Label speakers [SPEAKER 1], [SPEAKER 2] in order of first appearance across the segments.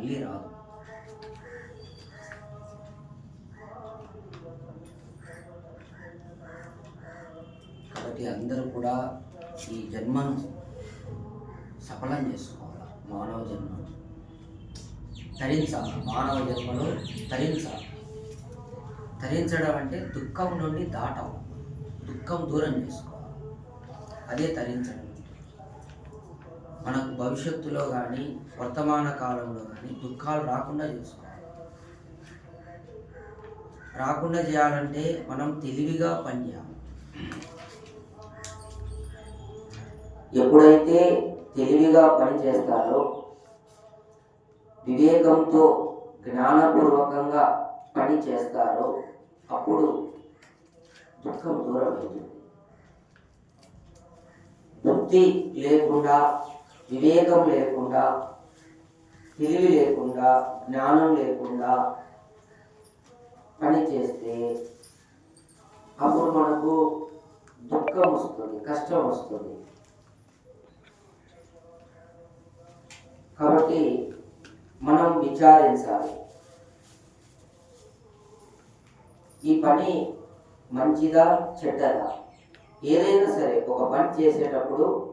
[SPEAKER 1] మళ్ళీ రాదు. కాబట్టి అందరూ కూడా ఈ జన్మను సఫలం చేసుకోవాలి? మానవ జన్మను తరించాలి? మానవ జన్మలో తరించాలి? తరించడం అంటే దుఃఖం నుండి దాటం. దుఃఖం దూరం చేసుకోవాలి? అదే తరించడం. మనకు భవిష్యత్తులో కానీ వర్తమాన కాలంలో కానీ దుఃఖాలు రాకుండా చేసుకోవాలి. రాకుండా చేయాలంటే మనం తెలివిగా పనిచేయాలి. ఎప్పుడైతే తెలివిగా పని చేస్తారో వివేకంతో జ్ఞానపూర్వకంగా పని చేస్తారో అప్పుడు దుఃఖం దూరం అవుతుంది బుద్ధి లేకుండా వివేకం లేకుండా తెలివి లేకుండా జ్ఞానం లేకుండా పని చేస్తే అప్పుడు మనకు దుఃఖం వస్తుంది కష్టం వస్తుంది. కాబట్టి మనం విచారించాలి. ఈ పని మంచిదా చెడ్డదా? ఏదైనా సరే ఒక పని చేసేటప్పుడు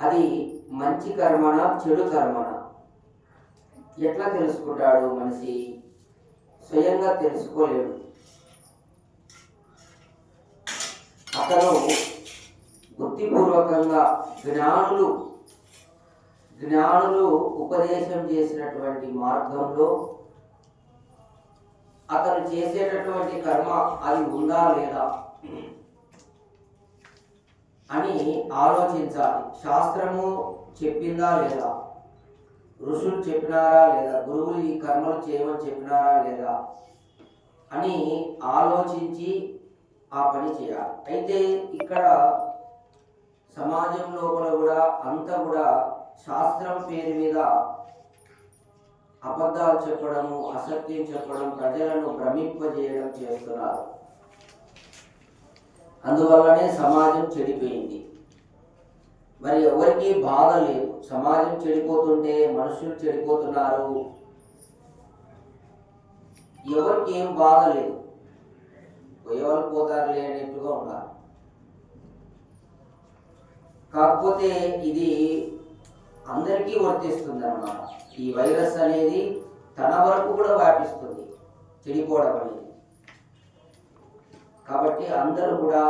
[SPEAKER 1] అది మంచి కర్మన చెడు కర్మన? ఎట్లా తెలుసుకుంటాడు మనిషి? స్వయంగా తెలుసుకోలేడు. అతను బుద్ధిపూర్వకంగా జ్ఞానులు జ్ఞానులు ఉపదేశం చేసినటువంటి మార్గంలో అతను చేసేటటువంటి కర్మ అది ఉందా లేదా? అని ఆలోచించాలి. శాస్త్రము చెప్పిందా లేదా? ఋషులు చెప్పినారా లేదా? గురువులు ఈ కర్మలు చేయమని చెప్పినారా లేదా? అని ఆలోచించి ఆ పని చేయాలి. అయితే ఇక్కడ సమాజం లోపల కూడా అంతా కూడా శాస్త్రం పేరు మీద అబద్ధాలు చెప్పడము అసత్యం చెప్పడం ప్రజలను భ్రమింపజేయడం చేస్తున్నారు. అందువల్లనే సమాజం చెడిపోయింది. మరి ఎవరికి బాధ లేదు. సమాజం చెడిపోతుంటే మనుషులు చెడిపోతున్నారు. ఎవరికి ఏం బాధ లేదు. పోయేవాళ్ళు పోతారులే అనేట్టుగా ఉన్నారు కాకపోతే ఇది అందరికీ వర్తిస్తుంది అన్నమాట ఈ వైరస్ అనేది తన వరకు కూడా వ్యాపిస్తుంది. చెడిపోవడం అనేది. కాబట్టి అందరూ కూడా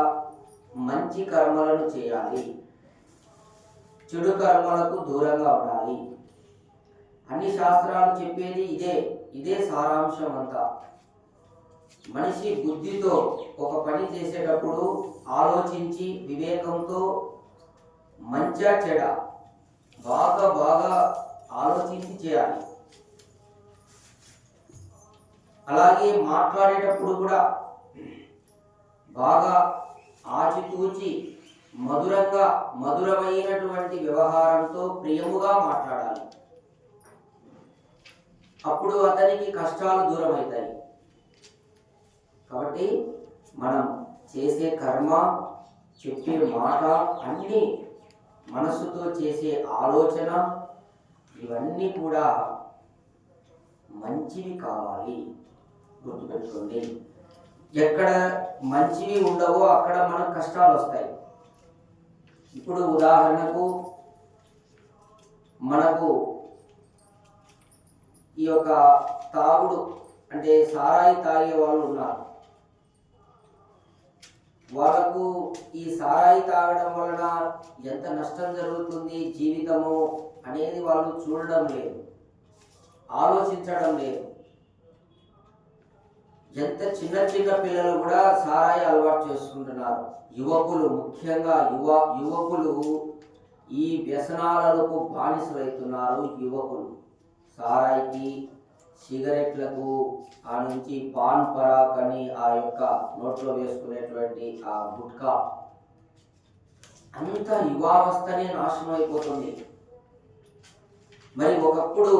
[SPEAKER 1] మంచి కర్మలను చేయాలి. చెడు కర్మలకు దూరంగా ఉండాలి. అన్ని శాస్త్రాలు చెప్పేది ఇదే ఇదే సారాంశం అంతా. మనిషి బుద్ధితో ఒక పని చేసేటప్పుడు ఆలోచించి వివేకంతో మంచా చెడ బాగా బాగా ఆలోచించి చేయాలి. అలాగే మాట్లాడేటప్పుడు కూడా బాగా ఆచితూచి మధురంగా మధురమైనటువంటి వ్యవహారంతో ప్రియముగా మాట్లాడాలి. అప్పుడు అతనికి కష్టాలు దూరం అవుతాయి కాబట్టి మనం చేసే కర్మ చెప్పే మాట అన్నీ మనసుతో చేసే ఆలోచన ఇవన్నీ కూడా మంచివి కావాలి. గుర్తుపెట్టుకోండి. ఎక్కడ మంచివి ఉండవో అక్కడ మనకు కష్టాలు వస్తాయి. ఇప్పుడు ఉదాహరణకు మనకు ఈ యొక్క తాగుడు అంటే సారాయి తాగే వాళ్ళు ఉన్నారు. వాళ్ళకు ఈ సారాయి తాగడం వలన ఎంత నష్టం జరుగుతుంది జీవితము అనేది వాళ్ళు చూడడం లేదు ఆలోచించడం లేదు. ఎంత చిన్న చిన్న పిల్లలు కూడా సారాయి అలవాటు చేసుకుంటున్నారు యువకులు ముఖ్యంగా యువ యువకులు ఈ వ్యసనాలకు బానిసలవుతున్నారు యువకులు. సారాయికి సిగరెట్లకు ఆ నుంచి పాన్ పరాక్ అని ఆ యొక్క నోట్లో వేసుకునేటువంటి ఆ గుట్కా అంత యువావస్థనే నాశనం అయిపోతుంది మరి ఒకప్పుడు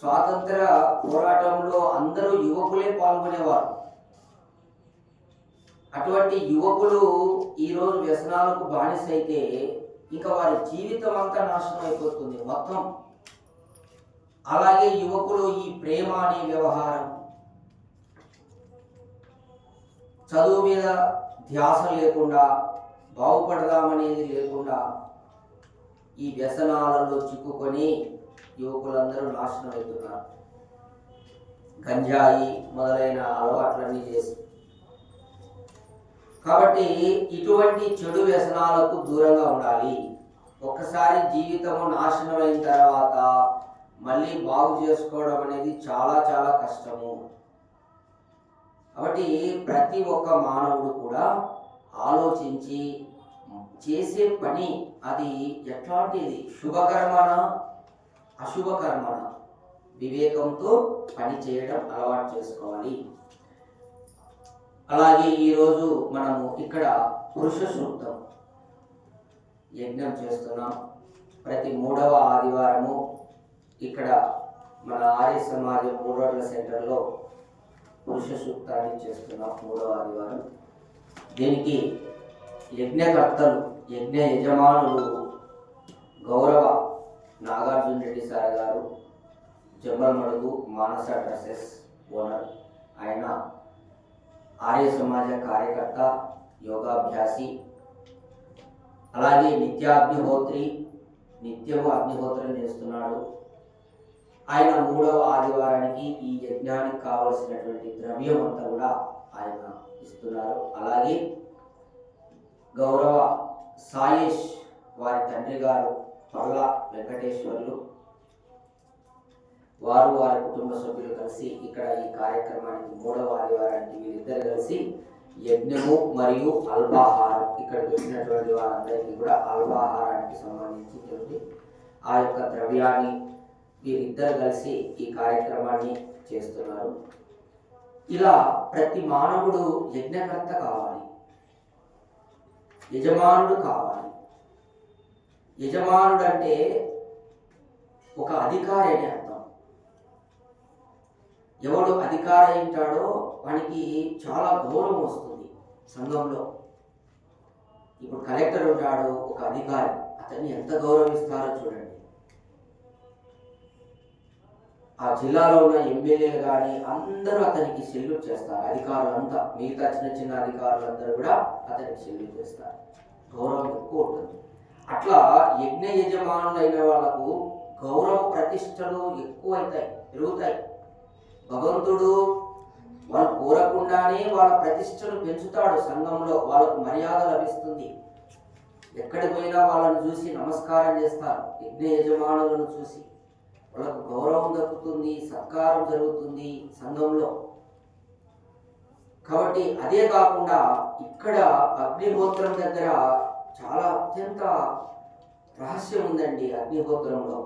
[SPEAKER 1] స్వాతంత్ర పోరాటంలో అందరూ యువకులే పాల్గొనేవారు. అటువంటి యువకులు ఈరోజు వ్యసనాలకు బానిసైతే ఇంకా వారి జీవితం అంతా నాశనం అయిపోతుంది మొత్తం. అలాగే యువకులు ఈ ప్రేమ అనే వ్యవహారం చదువు మీద ధ్యాస లేకుండా బాగుపడదామనేది లేకుండా ఈ వ్యసనాలలో చిక్కుకొని యువకులందరూ నాశనం అవుతున్నారు. గంజాయి మొదలైన అలవాట్లన్నీ చేసి. కాబట్టి ఇటువంటి చెడు వ్యసనాలకు దూరంగా ఉండాలి. ఒక్కసారి జీవితము నాశనం అయిన తర్వాత మళ్ళీ బాగు చేసుకోవడం అనేది చాలా చాలా కష్టము. కాబట్టి ప్రతి ఒక్క మానవుడు కూడా ఆలోచించి చేసే పని అది ఎట్లాంటిది? శుభకరమానా? అశుభకర్మన వివేకంతో పని చేయడం అలవాటు చేసుకోవాలి. అలాగే ఈరోజు మనము ఇక్కడ పురుష సూక్తం యజ్ఞం చేస్తున్నాం. ప్రతి మూడవ ఆదివారము ఇక్కడ మన ఆర్య సమాజం మూడోట్ల సెంటర్లో పురుష సూక్తాన్ని చేస్తున్నాం మూడవ ఆదివారం. దీనికి యజ్ఞకర్తలు యజ్ఞ యజమానులు గౌరవ నాగార్జున రెడ్డి సార్ గారు మడుగు మానస డ్రెస్సెస్ ఓనర్ ఆయన ఆర్య సమాజ కార్యకర్త యోగాభ్యాసి అలాగే నిత్యాగ్నిహోత్రి నిత్యము అగ్నిహోత్రం చేస్తున్నాడు. ఆయన మూడవ ఆదివారానికి ఈ యజ్ఞానికి కావలసినటువంటి ద్రవ్యం అంతా కూడా ఆయన ఇస్తున్నారు. అలాగే గౌరవ సాయేష్ వారి తండ్రి గారు పల్ల వెంకటేశ్వర్లు. వారు వారి కుటుంబ సభ్యులు కలిసి ఇక్కడ ఈ కార్యక్రమానికి మూడవ ఆదివారానికి వీరిద్దరు కలిసి యజ్ఞము మరియు అల్పాహారం ఇక్కడ వచ్చినటువంటి వారందరికీ కూడా అల్పాహారానికి సంబంధించినటువంటి ఆ యొక్క ద్రవ్యాన్ని వీరిద్దరు కలిసి ఈ కార్యక్రమాన్ని చేస్తున్నారు. ఇలా ప్రతి మానవుడు యజ్ఞకర్త కావాలి. యజమానుడు కావాలి. యజమానుడు అంటే ఒక అధికారి అని అర్థం. ఎవడు అధికారి ఉంటాడో వానికి చాలా గౌరవం వస్తుంది సంఘంలో. ఇప్పుడు కలెక్టర్ ఉంటాడు ఒక అధికారి. అతన్ని ఎంత గౌరవిస్తారో చూడండి. ఆ జిల్లాలో ఉన్న ఎమ్మెల్యేలు కానీ అందరూ అతనికి సెల్యూట్ చేస్తారు. అధికారులంతా మిగతా చిన్న చిన్న అధికారులందరూ కూడా అతనికి సెల్యూట్ చేస్తారు. గౌరవం ఎక్కువ ఉంటుంది. అట్లా యజ్ఞ యజమానులైన వాళ్ళకు గౌరవ ప్రతిష్టలు ఎక్కువ అవుతాయి పెరుగుతాయి. భగవంతుడు వాళ్ళు కోరకుండానే వాళ్ళ ప్రతిష్టను పెంచుతాడు సంఘంలో వాళ్ళకు మర్యాద లభిస్తుంది. ఎక్కడికి పోయినా వాళ్ళని చూసి నమస్కారం చేస్తారు యజ్ఞ యజమానులను చూసి. వాళ్ళకు గౌరవం దక్కుతుంది సత్కారం జరుగుతుంది సంఘంలో. కాబట్టి అదే కాకుండా ఇక్కడ అగ్నిహోత్రం దగ్గర చాలా అత్యంత రహస్యం ఉందండి అగ్నిహోత్రంలో.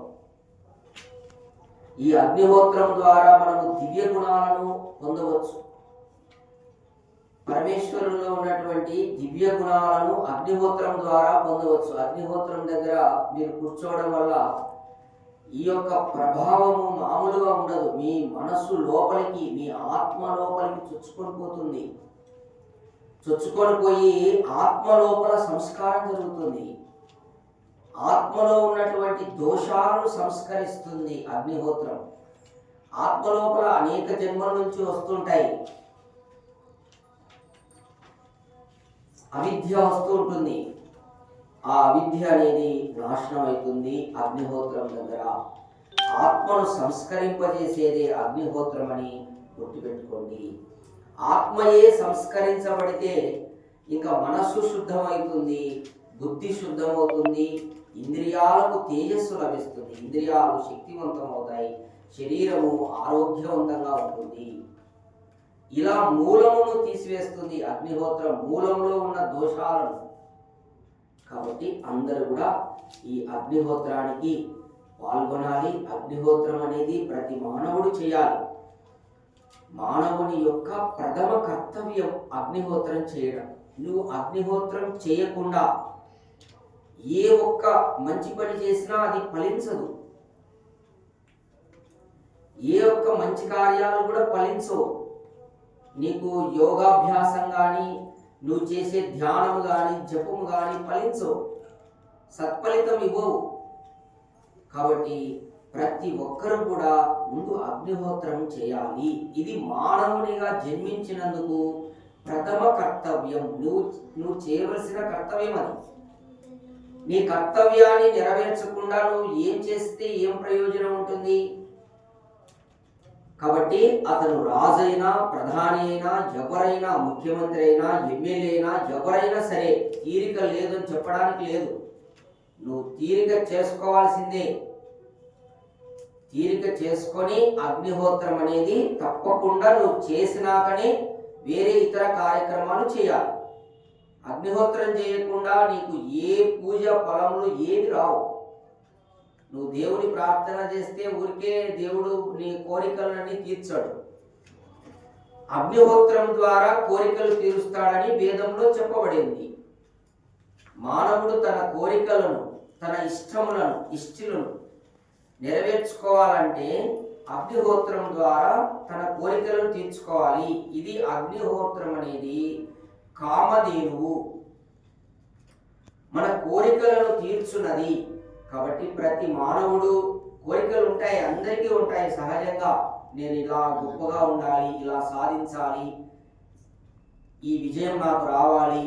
[SPEAKER 1] ఈ అగ్నిహోత్రం ద్వారా మనము దివ్య గుణాలను పొందవచ్చు. పరమేశ్వరుల్లో ఉన్నటువంటి దివ్య గుణాలను అగ్నిహోత్రం ద్వారా పొందవచ్చు. అగ్నిహోత్రం దగ్గర మీరు కూర్చోవడం వల్ల ఈ యొక్క ప్రభావము మామూలుగా ఉండదు. మీ మనస్సు లోపలికి మీ ఆత్మ లోపలికి చొచ్చుకొని పోతుంది. చొచ్చుకొని పోయి ఆత్మ లోపల సంస్కారం జరుగుతుంది. ఆత్మలో ఉన్నటువంటి దోషాలను సంస్కరిస్తుంది అగ్నిహోత్రం. ఆత్మలోపల అనేక జన్మల నుంచి వస్తుంటాయి. అవిద్య వస్తూ ఉంటుంది. ఆ అవిద్య అనేది నాశనం అవుతుంది అగ్నిహోత్రం దగ్గర. ఆత్మను సంస్కరింపజేసేదే అగ్నిహోత్రం అని గుర్తుపెట్టుకోండి. ఆత్మయే సంస్కరించబడితే ఇంకా మనస్సు శుద్ధమవుతుంది బుద్ధి శుద్ధమవుతుంది ఇంద్రియాలకు తేజస్సు లభిస్తుంది. ఇంద్రియాలు శక్తివంతం అవుతాయి శరీరము ఆరోగ్యవంతంగా ఉంటుంది. ఇలా మూలమును తీసివేస్తుంది అగ్నిహోత్రం మూలంలో ఉన్న దోషాలను. కాబట్టి అందరూ కూడా ఈ అగ్నిహోత్రానికి పాల్గొనాలి. అగ్నిహోత్రం అనేది ప్రతి మానవుడు చేయాలి. మానవుని యొక్క ప్రథమ కర్తవ్యం అగ్నిహోత్రం చేయడం. నువ్వు అగ్నిహోత్రం చేయకుండా ఏ ఒక్క మంచి పని చేసినా అది ఫలించదు. ఏ ఒక్క మంచి కార్యాలు కూడా ఫలించవు. నీకు యోగాభ్యాసం కానీ నువ్వు చేసే ధ్యానం కానీ జపము కానీ ఫలించవు. సత్ఫలితం ఇవ్వవు. కాబట్టి ప్రతి ఒక్కరు కూడా ముందు అగ్నిహోత్రం చేయాలి. ఇది మానవునిగా జన్మించినందుకు ప్రథమ కర్తవ్యం. నువ్వు నువ్వు చేయవలసిన కర్తవ్యం అది. నీ కర్తవ్యాన్ని నెరవేర్చకుండా నువ్వు ఏం చేస్తే ఏం ప్రయోజనం ఉంటుంది? కాబట్టి అతను రాజైనా ప్రధాని అయినా ఎవరైనా ముఖ్యమంత్రి అయినా ఎమ్మెల్యే అయినా ఎవరైనా సరే తీరిక లేదని చెప్పడానికి లేదు. నువ్వు తీరిక చేసుకోవాల్సిందే. తీరిక చేసుకొని అగ్నిహోత్రం అనేది తప్పకుండా నువ్వు చేసినాకనే వేరే ఇతర కార్యక్రమాలు చేయాలి. అగ్నిహోత్రం చేయకుండా నీకు ఏ పూజ ఫలములు ఏమి రావు. నువ్వు దేవుని ప్రార్థన చేస్తే ఊరికే దేవుడు నీ కోరికలన్నీ తీర్చాడు. అగ్నిహోత్రం ద్వారా కోరికలు తీరుస్తాడని వేదంలో చెప్పబడింది. మానవుడు తన కోరికలను తన ఇష్టములను ఇష్టిలను నెరవేర్చుకోవాలంటే అగ్నిహోత్రం ద్వారా తన కోరికలను తీర్చుకోవాలి. ఇది అగ్నిహోత్రం అనేది కామధేనువు. మన కోరికలను తీర్చున్నది. కాబట్టి ప్రతి మానవుడు కోరికలు ఉంటాయి అందరికీ ఉంటాయి సహజంగా. నేను ఇలా గొప్పగా ఉండాలి ఇలా సాధించాలి ఈ విజయం నాకు రావాలి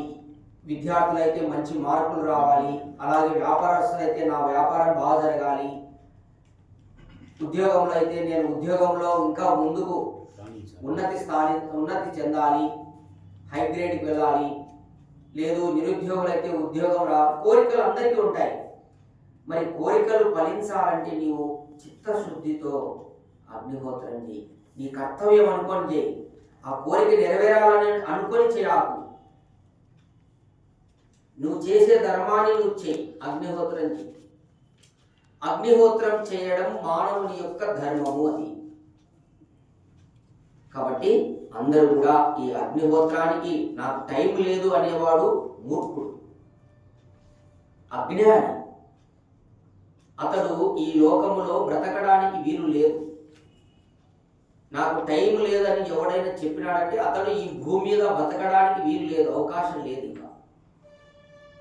[SPEAKER 1] విద్యార్థులైతే మంచి మార్కులు రావాలి అలాగే వ్యాపారస్తులైతే నా వ్యాపారం బాగా జరగాలి ఉద్యోగంలో అయితే నేను ఉద్యోగంలో ఇంకా ముందుకు ఉన్నతి స్థాని ఉన్నతి చెందాలి హై గ్రేడ్కి వెళ్ళాలి లేదు నిరుద్యోగులైతే ఉద్యోగం రా కోరికలు అందరికీ ఉంటాయి. మరి కోరికలు ఫలించాలంటే నీవు చిత్తశుద్ధితో అగ్నిహోత్రం చేయి. నీ కర్తవ్యం అనుకొని చేయి. ఆ కోరిక నెరవేరాలని అనుకొని చేయకు. నువ్వు చేసే ధర్మాన్ని నువ్వు చేయి. అగ్నిహోత్రం చేయి. అగ్నిహోత్రం చేయడం మానవుని యొక్క ధర్మము అది. కాబట్టి అందరూ కూడా ఈ అగ్నిహోత్రానికి నాకు టైం లేదు అనేవాడు మూర్ఖుడు. అజ్ఞాని. అతడు ఈ లోకములో బ్రతకడానికి వీలు లేదు. నాకు టైం లేదని ఎవడైనా చెప్పినాడంటే అతడు ఈ భూమి మీద బ్రతకడానికి వీలు లేదు అవకాశం లేదు ఇంకా.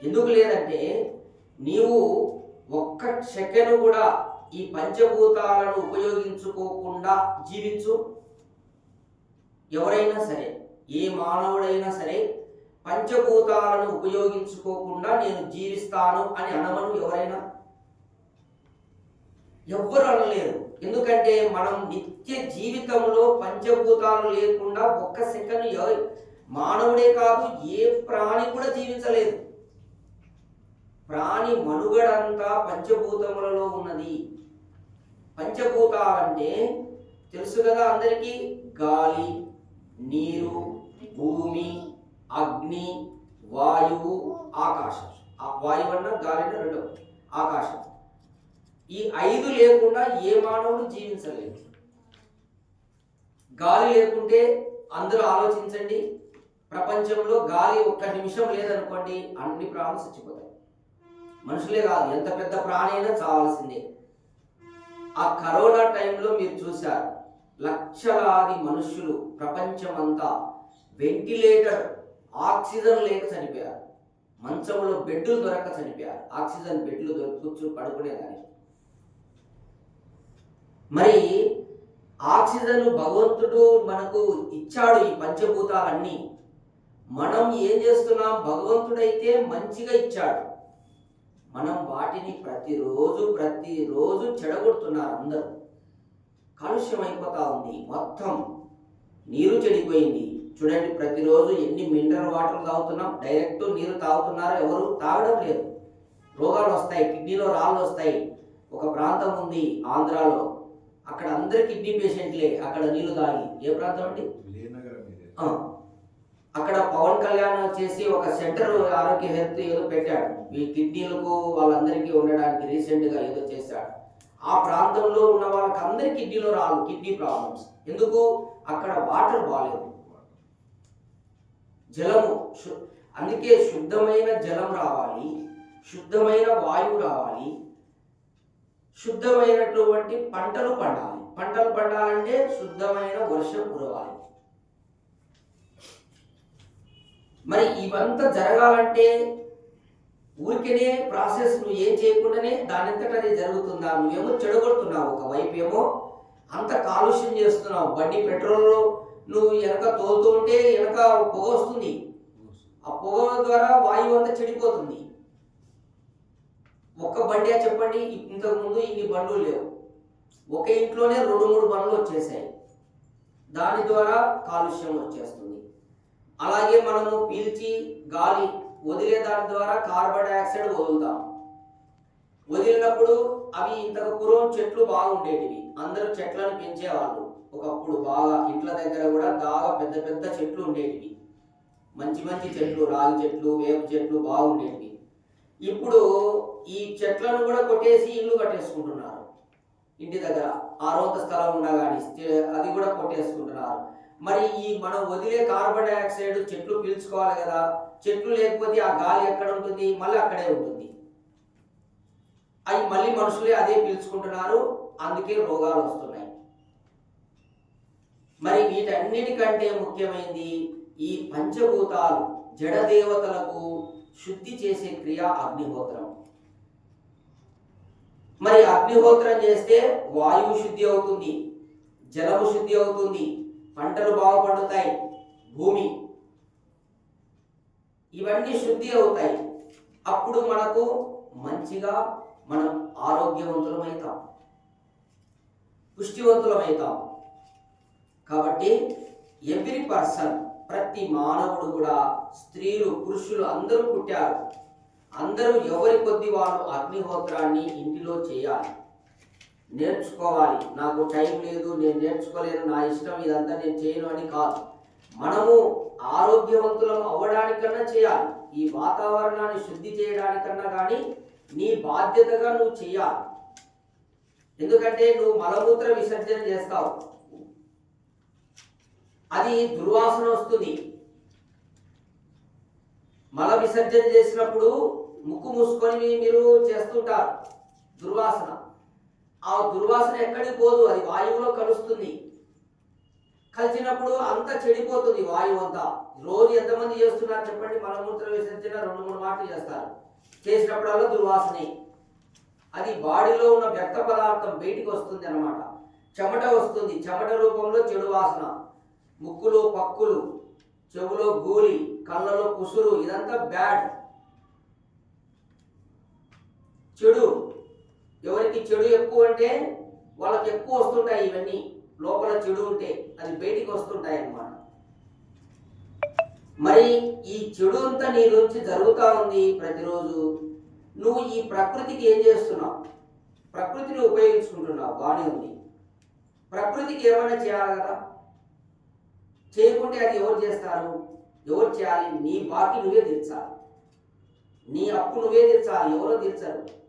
[SPEAKER 1] ఎందుకు లేదంటే నీవు ఒక్క సెకండ్ కూడా ఈ పంచభూతాలను ఉపయోగించుకోకుండా జీవించు. ఎవరైనా సరే ఏ మానవుడైనా సరే పంచభూతాలను ఉపయోగించుకోకుండా నేను జీవిస్తాను అని అనమను ఎవరైనా? ఎవ్వరు అనలేరు. ఎందుకంటే మనం నిత్య జీవితంలో పంచభూతాలు లేకుండా ఒక్క సెకండ్ మానవుడే కాదు ఏ ప్రాణి కూడా జీవించలేదు. ప్రాణి మనుగడంతా పంచభూతములలో ఉన్నది. పంచభూతాలంటే తెలుసు కదా అందరికీ? గాలి నీరు భూమి అగ్ని వాయువు ఆకాశం. ఆ వాయువు అన్న గాలి అన్న రెండు. ఆకాశం. ఈ ఐదు లేకుండా ఏ మానవుడు జీవించలేదు. గాలి లేకుంటే అందరూ ఆలోచించండి. ప్రపంచంలో గాలి ఒక్క నిమిషం లేదనుకోండి అన్ని ప్రాణులు చచ్చిపోతాయి. మనుషులే కాదు ఎంత పెద్ద ప్రాణి అయినా చావాల్సిందే. ఆ కరోనా టైంలో మీరు చూశారు లక్షలాది మనుషులు ప్రపంచమంతా వెంటిలేటర్ ఆక్సిజన్ లేక చనిపోయారు. మంచంలో బెడ్లు దొరక చనిపోయారు. ఆక్సిజన్ బెడ్లు దొరికి కూర్చుని పడుకునేదానికి మరి ఆక్సిజన్ భగవంతుడు మనకు ఇచ్చాడు ఈ పంచభూతాలన్నీ. మనం ఏం చేస్తున్నాం? భగవంతుడైతే మంచిగా ఇచ్చాడు. మనం వాటిని ప్రతిరోజు ప్రతిరోజు చెడగొడుతున్నారు అందరూ. కాలుష్యం అయిపోతా ఉంది మొత్తం నీరు చెడిపోయింది. చూడండి ప్రతిరోజు ఎన్ని మినరల్ వాటర్ తాగుతున్నాం డైరెక్ట్ నీరు తాగుతున్నారు ఎవరు తాగడం లేదు. రోగాలు వస్తాయి కిడ్నీలో రాళ్ళు వస్తాయి. ఒక ప్రాంతం ఉంది ఆంధ్రాలో అక్కడ అందరు కిడ్నీ పేషెంట్లే అక్కడ నీళ్ళు తాగి. ఏ ప్రాంతం అండి. అక్కడ పవన్ కళ్యాణ్ వచ్చేసి ఒక సెంటర్ ఆరోగ్య హెల్త్ ఏదో పెట్టాడు. ఈ కిడ్నీలకు వాళ్ళందరికీ ఉండడానికి రీసెంట్గా ఏదో చేశాడు. ఆ ప్రాంతంలో ఉన్న వాళ్ళకి అందరి కిడ్నీలో రాదు కిడ్నీ ప్రాబ్లమ్స్. ఎందుకు? అక్కడ వాటర్ బాగాలేదు జలము అందుకే శుద్ధమైన జలం రావాలి శుద్ధమైన వాయువు రావాలి శుద్ధమైనటువంటి పంటలు పండాలి. పంటలు పండాలంటే శుద్ధమైన వర్షం కురవాలి. మరి ఇవంతా జరగాలంటే ఊరికనే ప్రాసెస్ నువ్వు ఏం చేయకుండానే దానింతట అది జరుగుతుందా? నువ్వేమో చెడగొడుతున్నావు ఒకవైపు ఏమో అంత కాలుష్యం చేస్తున్నావు. బండి పెట్రోల్ నువ్వు వెనక తోలుతూ ఉంటే వెనక పొగ వస్తుంది. ఆ పొగ ద్వారా వాయువు అంతా చెడిపోతుంది. ఒక్క బండి చెప్పండి ఇంతకు ముందు ఇన్ని బండ్లు లేవు. ఒక ఇంట్లోనే రెండు మూడు బండ్లు వచ్చేసాయి. దాని ద్వారా కాలుష్యం వచ్చేస్తుంది. అలాగే మనము పీల్చి గాలి వదిలే దాని ద్వారా కార్బన్ డైఆక్సైడ్ వదులుతాం. వదిలినప్పుడు అవి ఇంతకు పూర్వం చెట్లు బాగుండేటివి. అందరూ చెట్లను పెంచేవాళ్ళు. ఒకప్పుడు బాగా ఇంట్ల దగ్గర కూడా బాగా పెద్ద పెద్ద చెట్లు ఉండేటివి. మంచి మంచి చెట్లు రాగి చెట్లు వేప చెట్లు బాగుండేటివి. ఇప్పుడు ఈ చెట్లను కూడా కొట్టేసి ఇల్లు కట్టేసుకుంటున్నారు. ఇంటి దగ్గర ఆరోగ్య స్థలం ఉన్నా కానీ అది కూడా కొట్టేసుకుంటున్నారు. మరి ఈ మనం వదిలే కార్బన్ డైఆక్సైడ్ చెట్లు పీల్చుకోవాలి కదా. చెట్లు లేకపోతే ఆ గాలి ఎక్కడ ఉంటుంది? మళ్ళీ అక్కడే ఉంటుంది. అవి మళ్ళీ మనుషులే అదే పీల్చుకుంటున్నారు. అందుకే రోగాలు వస్తున్నాయి. మరి వీటన్నిటికంటే ముఖ్యమైనది ఈ పంచభూతాలు జడదేవతలకు శుద్ధి చేసే క్రియ అగ్నిహోత్రం. మరి అగ్నిహోత్రం చేస్తే వాయువు శుద్ధి అవుతుంది జలము శుద్ధి అవుతుంది పంటలు బాగా పండుతాయి. భూమి. ఇవన్నీ శుద్ధి అవుతాయి. అప్పుడు మనకు మంచిగా మనం ఆరోగ్యవంతులమవుతాం పుష్టివంతులమవుతాం కాబట్టి ఎవ్రీ పర్సన్ ప్రతి మానవుడు కూడా స్త్రీలు పురుషులు అందరూ పుట్టారు. అందరూ ఎవరి కొద్ది వాళ్ళు అగ్నిహోత్రాన్ని ఇంటిలో చేయాలి. నేర్చుకోవాలి. నాకు టైం లేదు నేను నేర్చుకోలేను నా ఇష్టం ఇదంతా నేను చేయను అని కాదు. మనము ఆరోగ్యవంతులం అవ్వడానికన్నా చేయాలి. ఈ వాతావరణాన్ని శుద్ధి చేయడానికన్నా కానీ నీ బాధ్యతగా నువ్వు చేయాలి. ఎందుకంటే నువ్వు మలమూత్ర విసర్జన చేస్తావు. అది దుర్వాసన వస్తుంది. మల విసర్జన చేసినప్పుడు ముక్కు మూసుకొని మీరు చేస్తుంటారు. దుర్వాసన. ఆ దుర్వాసన ఎక్కడికి పోదు అది వాయువులో కలుస్తుంది. కలిసినప్పుడు అంతా చెడిపోతుంది వాయువు అంతా. రోజు ఎంతమంది చేస్తున్నారు చెప్పండి? మలమూత్ర విసర్జన రెండు మూడు మాటలు చేస్తారు. చేసినప్పుడల్లా దుర్వాసనే. అది బాడీలో ఉన్న వ్యక్త పదార్థం బయటికి వస్తుంది అన్నమాట. చెమట వస్తుంది. చెమట రూపంలో చెడు వాసన. ముక్కులో పక్కులు చెవులో గూలి కళ్ళలో కుసురు ఇదంతా బ్యాడ్. చెడు. ఎవరికి చెడు ఎక్కువ అంటే వాళ్ళకి ఎక్కువ వస్తుంటాయి ఇవన్నీ. లోపల చెడు ఉంటే అది బయటికి వస్తుంటాయి అన్నమాట. మరి ఈ చెడు అంతా నీ నుంచి జరుగుతూ ఉంది ప్రతిరోజు. నువ్వు ఈ ప్రకృతికి ఏం చేస్తున్నావు? ప్రకృతిని ఉపయోగించుకుంటున్నావు. బాగానే ఉంది. ప్రకృతికి ఏమైనా చేయాలి కదా? చేయకుంటే అది ఎవరు చేస్తారు? ఎవరు చేయాలి? నీ బాకీ నువ్వే తీర్చాలి. నీ అప్పు నువ్వే తీర్చాలి. ఎవరో తీర్చరు.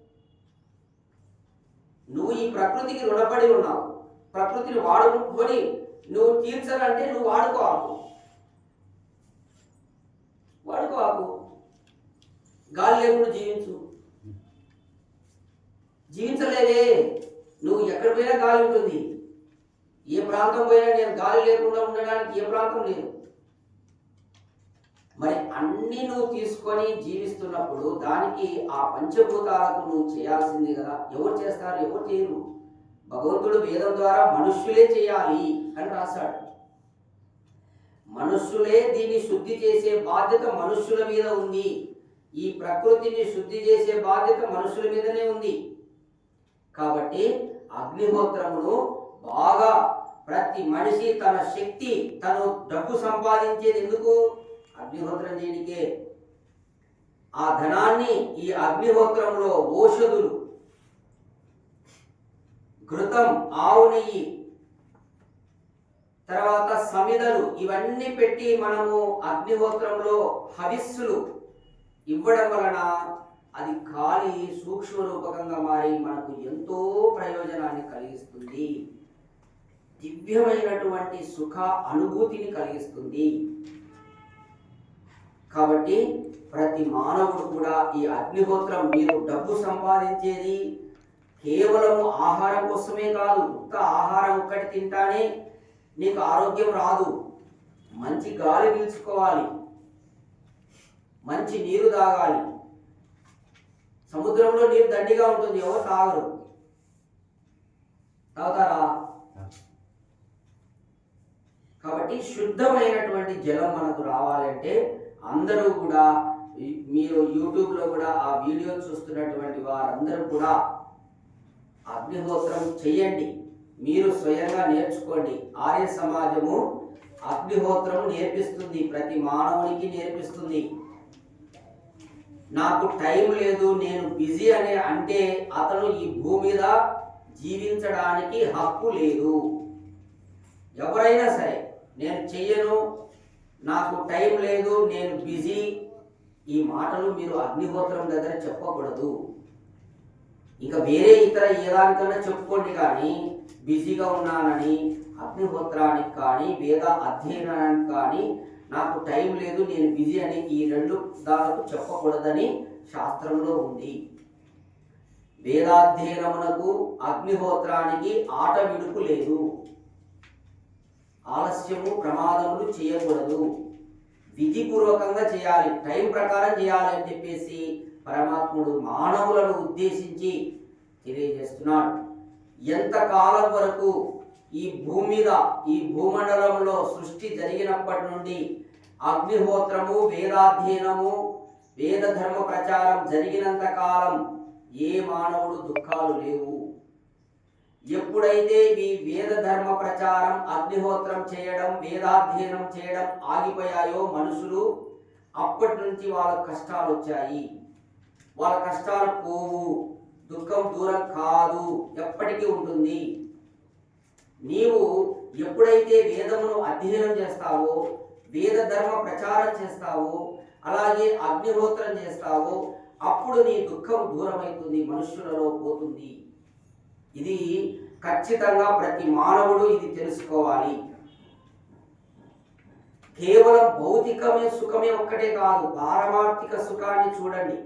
[SPEAKER 1] నువ్వు ఈ ప్రకృతికి రుణపడి ఉన్నావు. ప్రకృతిని వాడుకొని నువ్వు తీర్చాలంటే నువ్వు వాడుకోవాలి వాడుకోవాకు గాలి లేకుండా జీవించు. జీవించలేదే. నువ్వు ఎక్కడ పోయినా గాలి ఉంటుంది. ఏ ప్రాంతం పోయినా నేను గాలి లేకుండా ఉండడానికి ఏ ప్రాంతం లేదు. అన్ని నువ్వు తీసుకొని జీవిస్తున్నప్పుడు దానికి ఆ పంచభూతాలకు నువ్వు చేయాల్సింది కదా. ఎవరు చేస్తారు? ఎవరు చేయరు? భగవంతుడు వేదం ద్వారా మనుష్యులే చేయాలి అని రాశాడు. మనుష్యులే దీన్ని శుద్ధి చేసే బాధ్యత మనుష్యుల మీద ఉంది. ఈ ప్రకృతిని శుద్ధి చేసే బాధ్యత మనుషుల మీదనే ఉంది. కాబట్టి అగ్నిహోత్రమును బాగా ప్రతి మనిషి తన శక్తి తను డబ్బు సంపాదించేది ఎందుకు? అగ్నిహోత్రం చేయనికే ఆ ధనాన్ని ఈ అగ్నిహోత్రంలో ఓషధులు ఘృతం ఆవు నెయ్యి తర్వాత సమిదలు ఇవన్నీ పెట్టి మనము అగ్నిహోత్రంలో హవిస్సులు ఇవ్వడం వలన అది కాలి సూక్ష్మ రూపకంగా మారి మనకు ఎంతో ప్రయోజనాన్ని కలిగిస్తుంది. దివ్యమైనటువంటి సుఖ అనుభూతిని కలిగిస్తుంది. కాబట్టి ప్రతి మానవుడు కూడా ఈ అగ్నిహోత్రం మీరు డబ్బు సంపాదించేది కేవలం ఆహారం కోసమే కాదు ఒక్క ఆహారం ఒక్కటి తింటానే నీకు ఆరోగ్యం రాదు. మంచి గాలి పీల్చుకోవాలి. మంచి నీరు తాగాలి. సముద్రంలో నీరు దండిగా ఉంటుంది ఎవరు తాగరు? తాగుతారా. కాబట్టి శుద్ధమైనటువంటి జలం మనకు రావాలంటే అందరూ కూడా మీరు యూట్యూబ్లో కూడా ఆ వీడియో చూస్తున్నటువంటి వారందరూ కూడా అగ్నిహోత్రం చేయండి మీరు స్వయంగా నేర్చుకోండి. ఆర్య సమాజము అగ్నిహోత్రం నేర్పిస్తుంది. ప్రతి మానవునికి నేర్పిస్తుంది. నాకు టైం లేదు నేను బిజీ అనే అంటే అతను ఈ భూమి మీద జీవించడానికి హక్కు లేదు. ఎవరైనా సరే నేను చెయ్యను నాకు టైం లేదు నేను బిజీ. ఈ మాటలు మీరు అగ్నిహోత్రం దగ్గర చెప్పకూడదు. ఇంకా వేరే ఇతర ఏ చెప్పుకోండి కానీ బిజీగా ఉన్నానని అగ్నిహోత్రానికి కానీ వేద అధ్యయనానికి కానీ నాకు టైం లేదు నేను బిజీ అని ఈ రెండు దానికి చెప్పకూడదని శాస్త్రంలో ఉంది. వేదాధ్యయనమునకు అగ్నిహోత్రానికి ఆట విడుపు లేదు. ఆలస్యము ప్రమాదములు చేయకూడదు. విధిపూర్వకంగా చేయాలి. టైం ప్రకారం చేయాలి అని చెప్పేసి పరమాత్ముడు మానవులను ఉద్దేశించి తెలియజేస్తున్నాడు. ఎంతకాలం వరకు ఈ భూమి మీద ఈ భూమండలంలో సృష్టి జరిగినప్పటి నుండి అగ్నిహోత్రము వేదాధ్యయనము వేద ధర్మ ప్రచారం జరిగినంత కాలం ఏ మానవుడు దుఃఖాలు లేవు. ఎప్పుడైతే మీ వేద ధర్మ ప్రచారం అగ్నిహోత్రం చేయడం వేదాధ్యయనం చేయడం ఆగిపోయాయో మనుషులు అప్పటి నుంచి వాళ్ళ కష్టాలు వచ్చాయి. వాళ్ళ కష్టాలు పోవు దుఃఖం దూరం కాదు ఎప్పటికీ ఉంటుంది. నీవు ఎప్పుడైతే వేదమును అధ్యయనం చేస్తావో వేద ధర్మ ప్రచారం చేస్తావో అలాగే అగ్నిహోత్రం చేస్తావో అప్పుడు నీ దుఃఖం దూరమవుతుంది మనుషులలో పోతుంది. ఇది ఖచ్చితంగా ప్రతి మానవుడు ఇది తెలుసుకోవాలి. కేవలం భౌతికమే సుఖమే ఒక్కటే కాదు పారమార్థిక సుఖాన్ని చూడండి.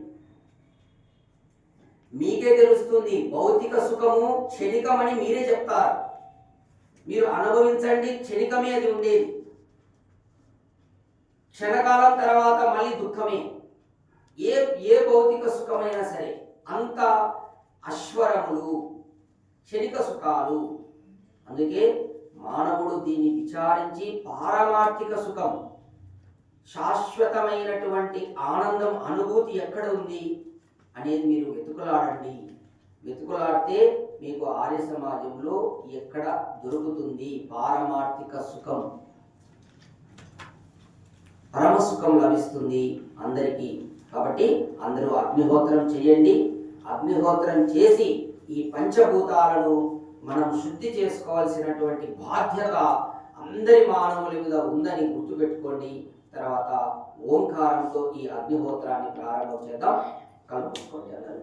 [SPEAKER 1] మీకే తెలుస్తుంది భౌతిక సుఖము క్షణికమని మీరే చెప్తారు. మీరు అనుభవించండి క్షణికమే అది ఉండేది. క్షణకాలం తర్వాత మళ్ళీ దుఃఖమే. ఏ ఏ భౌతిక సుఖమైనా సరే అంత అశ్వరములు క్షణిక సుఖాలు. అందుకే మానవుడు దీన్ని విచారించి పారమార్థిక సుఖం శాశ్వతమైనటువంటి ఆనందం అనుభూతి ఎక్కడ ఉంది అనేది మీరు వెతుకులాడండి. వెతుకులాడితే మీకు ఆర్య సమాజంలో ఎక్కడ దొరుకుతుంది పారమార్థిక సుఖం? పరమ సుఖం లభిస్తుంది అందరికీ. కాబట్టి అందరూ అగ్నిహోత్రం చేయండి. అగ్నిహోత్రం చేసి ఈ పంచభూతాలను మనం శుద్ధి చేసుకోవాల్సినటువంటి బాధ్యత అందరి మానవుల మీద ఉందని గుర్తుపెట్టుకోండి. తర్వాత ఓంకారంతో ఈ అగ్నిహోత్రాన్ని ప్రారంభం చేద్దాం. కలుపుకోండి అందరూ.